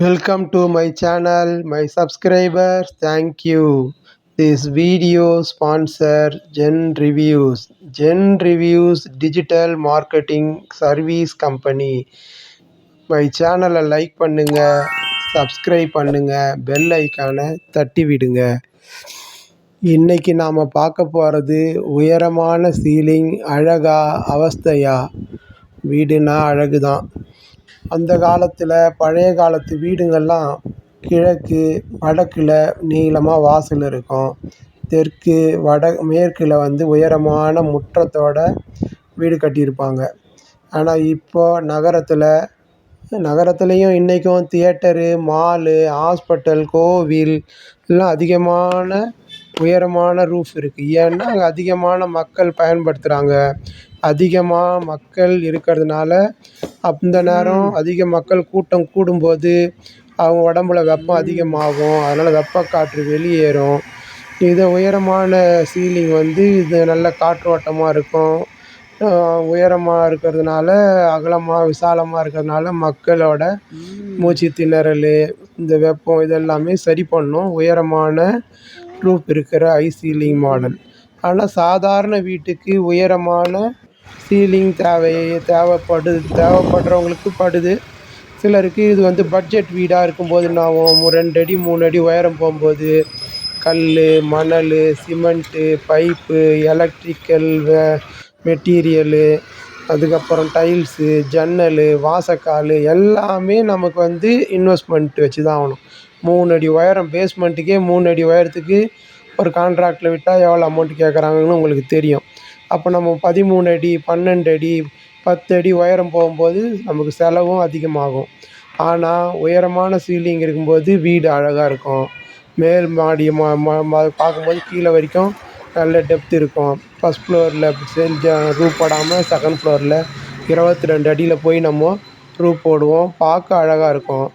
Welcome to my channel, my subscribers, thank you. This video sponsor Gen Reviews. Gen Reviews digital marketing service company. My சேனலை like பண்ணுங்க subscribe பண்ணுங்க bell ஐக்கானை தட்டி விடுங்க இன்னைக்கு நாம் பார்க்க போகிறது உயரமான சீலிங் அழகா அவஸ்தையா வீடுனா அழகு தான் அந்த காலத்தில் பழைய காலத்து வீடுங்கள்லாம் கிழக்கு வடக்கில் நீளமாக வாசல் இருக்கும். தெற்கு வட மேற்கில் வந்து உயரமான முற்றத்தோட வீடு கட்டியிருப்பாங்க. ஆனால் இப்போ நகரத்தில் நகரத்துலேயும் இன்றைக்கும் தியேட்டரு மாலு ஹாஸ்பிட்டல் கோவில் எல்லாம் அதிகமான உயரமான ரூஃப் இருக்குது ஏன்னா அங்கே அதிகமான மக்கள் பயன்படுத்துகிறாங்க அதிகமாக மக்கள் இருக்கிறதுனால அந்த நேரம் அதிக மக்கள் கூட்டம் கூடும்போது அவங்க உடம்புல வெப்பம் அதிகமாகும். அதனால் வெப்ப காற்று வெளியேறும். இது உயரமான சீலிங் வந்து இது நல்ல காற்றோட்டமாக இருக்கும். உயரமாக இருக்கிறதுனால அகலமாக விசாலமாக இருக்கிறதுனால மக்களோட மூச்சு திணறல் இந்த வெப்பம் இதெல்லாமே சரி பண்ணும். உயரமான ரூஃப் இருக்கிற ஹை சீலிங் மாடல் ஆனால் சாதாரண வீட்டுக்கு உயரமான சீலிங் தேவை தேவைப்படுது தேவைப்படுறவங்களுக்கு படுது. சிலருக்கு இது வந்து பட்ஜெட் வீடாக இருக்கும்போது நான் ரெண்டு அடி மூணு அடி உயரம் போகும்போது கல் மணல் சிமெண்ட்டு பைப்பு எலக்ட்ரிக்கல் வே மெட்டீரியலு அதுக்கப்புறம் டைல்ஸு ஜன்னல் வாசக்கால் எல்லாமே நமக்கு வந்து இன்வெஸ்ட்மெண்ட் வச்சு தான் ஆகணும். மூணு அடி உயரம் பேஸ்மெண்ட்டுக்கே மூணு அடி உயரத்துக்கு ஒரு கான்ட்ராக்டில் விட்டால் எவ்வளோ அமௌண்ட் கேட்குறாங்கன்னு உங்களுக்கு தெரியும். அப்போ நம்ம பதிமூணு அடி பன்னெண்டு அடி பத்து அடி உயரம் போகும்போது நமக்கு செலவும் அதிகமாகும். ஆனால் உயரமான சீலிங் இருக்கும்போது வீடு அழகாக இருக்கும். மேல் மாடி மா மா பார்க்கும்போது கீழே வரைக்கும் நல்ல டெப்த் இருக்கும். ஃபஸ்ட் ஃப்ளோரில் செஞ்ச ரூப் போடாமல் செகண்ட் ஃப்ளோரில் இருபத்தி ரெண்டு அடியில் போய் நம்ம ரூப் போடுவோம். பார்க்க அழகாக இருக்கும்.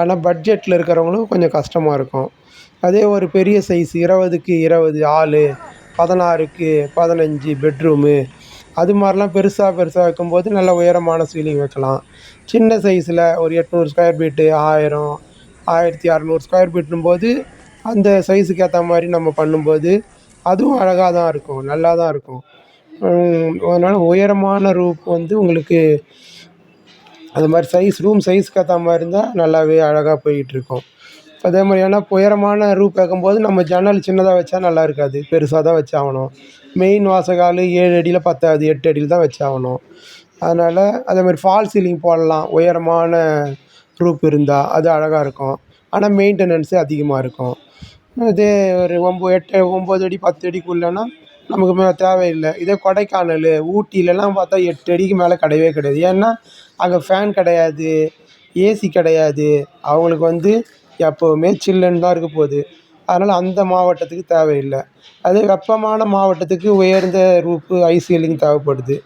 ஆனால் பட்ஜெட்டில் இருக்கிறவங்களும் கொஞ்சம் கஷ்டமாக இருக்கும். அதே ஒரு பெரிய சைஸ் இருபதுக்கு இருபது ஆள் பதினாறுக்கு பதினஞ்சு பெட்ரூமு அது மாதிரிலாம் பெருசாக பெருசாக வைக்கும்போது நல்ல உயரமான சீலிங் வைக்கலாம். சின்ன சைஸில் ஒரு எட்நூறு ஸ்கொயர் ஃபீட்டு ஆயிரம் ஆயிரத்தி அறநூறு ஸ்கொயர் ஃபீட்டும்போது அந்த சைஸுக்கு ஏற்ற மாதிரி நம்ம பண்ணும்போது அதுவும் அழகாக தான் இருக்கும் நல்லா தான் இருக்கும். அதனால் உயரமான ரூப் வந்து உங்களுக்கு அது மாதிரி சைஸ் ரூம் சைஸ்க்கு ஏற்ற மாதிரி இருந்தால் நல்லாவே அழகாக போய்கிட்ருக்கும் அதே மாதிரி ஏன்னா உயரமான ரூப் கேட்கும்போது நம்ம ஜன்னல் சின்னதாக வச்சா நல்லா இருக்காது. பெருசாக தான் வச்சாகணும் மெயின் வாசக்கால் ஏழு அடியில் பத்தாது எட்டு அடியில் தான் வச்சாகணும் அதனால் அதே மாதிரி ஃபால் சீலிங் போடலாம். உயரமான ரூப் இருந்தால் அது அழகாக இருக்கும். ஆனால் மெயின்டெனன்ஸு அதிகமாக இருக்கும். இதே ஒரு ஒம்பது எட்டு ஒம்பது அடி பத்து அடிக்குள்ளேனா நமக்கு மே தேவையில்லை. இதே கொடைக்கானல் ஊட்டிலலாம் பார்த்தா எட்டு அடிக்கு மேலே கிடையவே கிடையாது. ஏன்னா அங்கே ஃபேன் கிடையாது ஏசி கிடையாது. அவங்களுக்கு வந்து எப்போவுமே சில்லுன்னு தான் இருக்க போகுது. அதனால் அந்த மாவட்டத்துக்கு தேவையில்லை. அதே வெப்பமான மாவட்டத்துக்கு உயர்ந்த ரூப்பு ஹை சீலிங் தேவைப்படுது.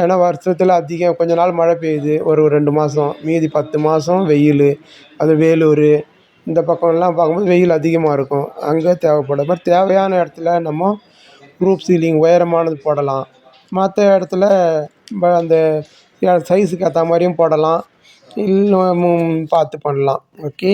ஏன்னா வருஷத்தில் அதிகம் கொஞ்ச நாள் மழை பெய்யுது. ஒரு ரெண்டு மாதம் மீதி பத்து மாதம் வெயில். அது வேலூர் இந்த பக்கம்லாம் பார்க்கும்போது வெயில் அதிகமாக இருக்கும். அங்கே தேவைப்படும். மாதிரி தேவையான இடத்துல நம்ம ரூப் சீலிங் உயரமானது போடலாம். மற்ற இடத்துல அந்த சைஸுக்கு ஏற்ற மாதிரியும் போடலாம். இல்லை பார்த்து பண்ணலாம். ஓகே